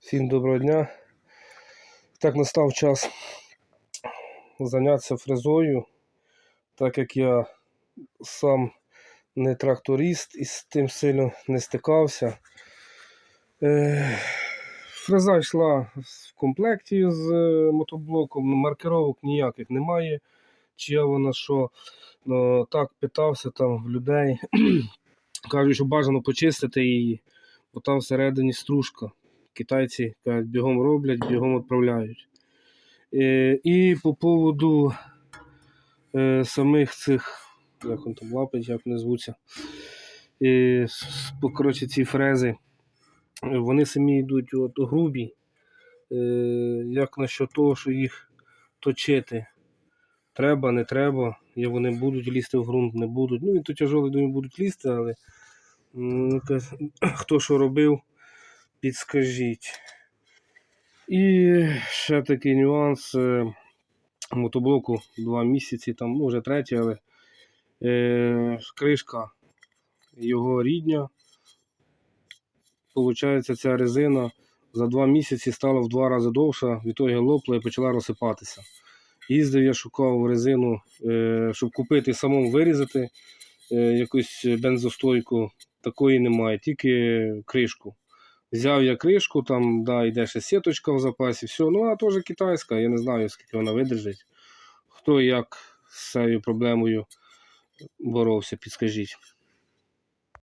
Всім доброго дня. Так настав час зайнятися фрезою, так як я сам не тракторист і з тим сильно не стикався. Е, Фреза йшла в комплекті з е, мотоблоком, маркировок ніяких немає. Чия вона що, ну, так питався там в людей. Кажуть, що бажано почистити її, бо там всередині стружка. Китайці кажуть, бігом роблять, бігом відправляють. Е, і по поводу е, самих цих, як он там лапить, як вони звуться, е, коротше, ці фрези, вони самі йдуть от грубі. Як насчет того, що їх точити? Треба, не треба, і вони будуть лізти в ґрунт, не будуть. Ну, і то тяжелі, думаю, будуть лізти, але ну-ка, хто що робив, підскажіть. І ще такий нюанс. е, Мотоблоку два місяці, там, ну, вже третій, але е, кришка його рідня. Получається, ця резина за два місяці стала в два рази довша, в ітогі лопла і почала розсипатися. Їздив, я шукав резину, е, щоб купити самому вирізати е, якусь бензостойку. Такої немає, тільки кришку. Взяв я кришку, там да, йде ще сіточка в запасі, все. Ну, вона теж китайська, я не знаю, скільки вона видержить. Хто як з цією проблемою боровся, підскажіть.